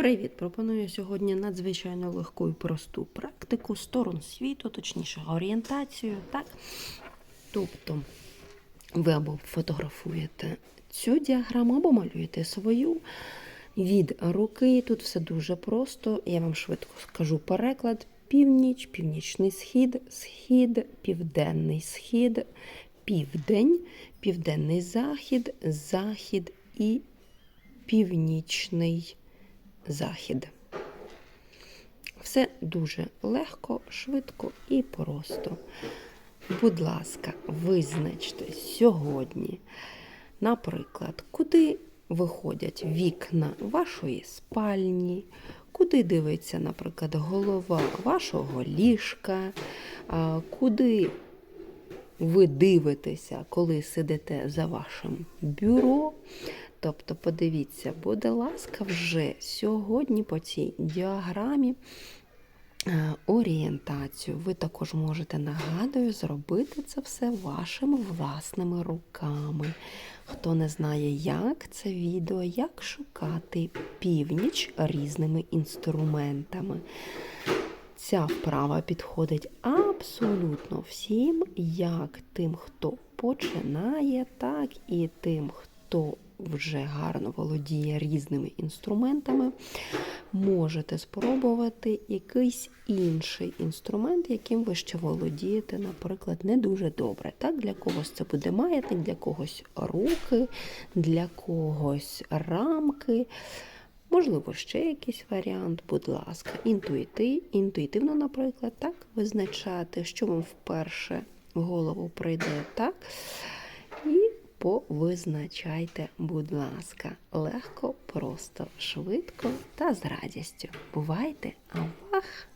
Привіт! Пропоную сьогодні надзвичайно легку і просту практику сторон світу, точніше орієнтацію. Так? Тобто ви або фотографуєте цю діаграму, або малюєте свою від руки. Тут все дуже просто. Я вам швидко скажу переклад: північ, північний схід, схід, південний схід, південь, південний захід, захід і північний захід. Все дуже легко, швидко і просто. Будь ласка, визначте сьогодні, наприклад, куди виходять вікна вашої спальні, куди дивиться, наприклад, голова вашого ліжка, куди ви дивитеся, коли сидите за вашим бюро. Тобто, подивіться, будь ласка, вже сьогодні по цій діаграмі е, орієнтацію. Ви також можете, нагадую, зробити це все вашими власними руками. Хто не знає, як це відео, як шукати північ різними інструментами. Ця вправа підходить абсолютно всім, як тим, хто починає, так і тим, хто вже гарно володіє різними інструментами. Можете спробувати якийсь інший інструмент, яким ви ще володієте, наприклад, не дуже добре. Так, Для когось це буде маятник, для когось руки, для когось рамки. Можливо, ще якийсь варіант, будь ласка, інтуїти, інтуїтивно, наприклад, так, визначати, що вам вперше в голову прийде, так. Повизначайте, будь ласка, легко, просто, швидко та з радістю. Бувайте, авах!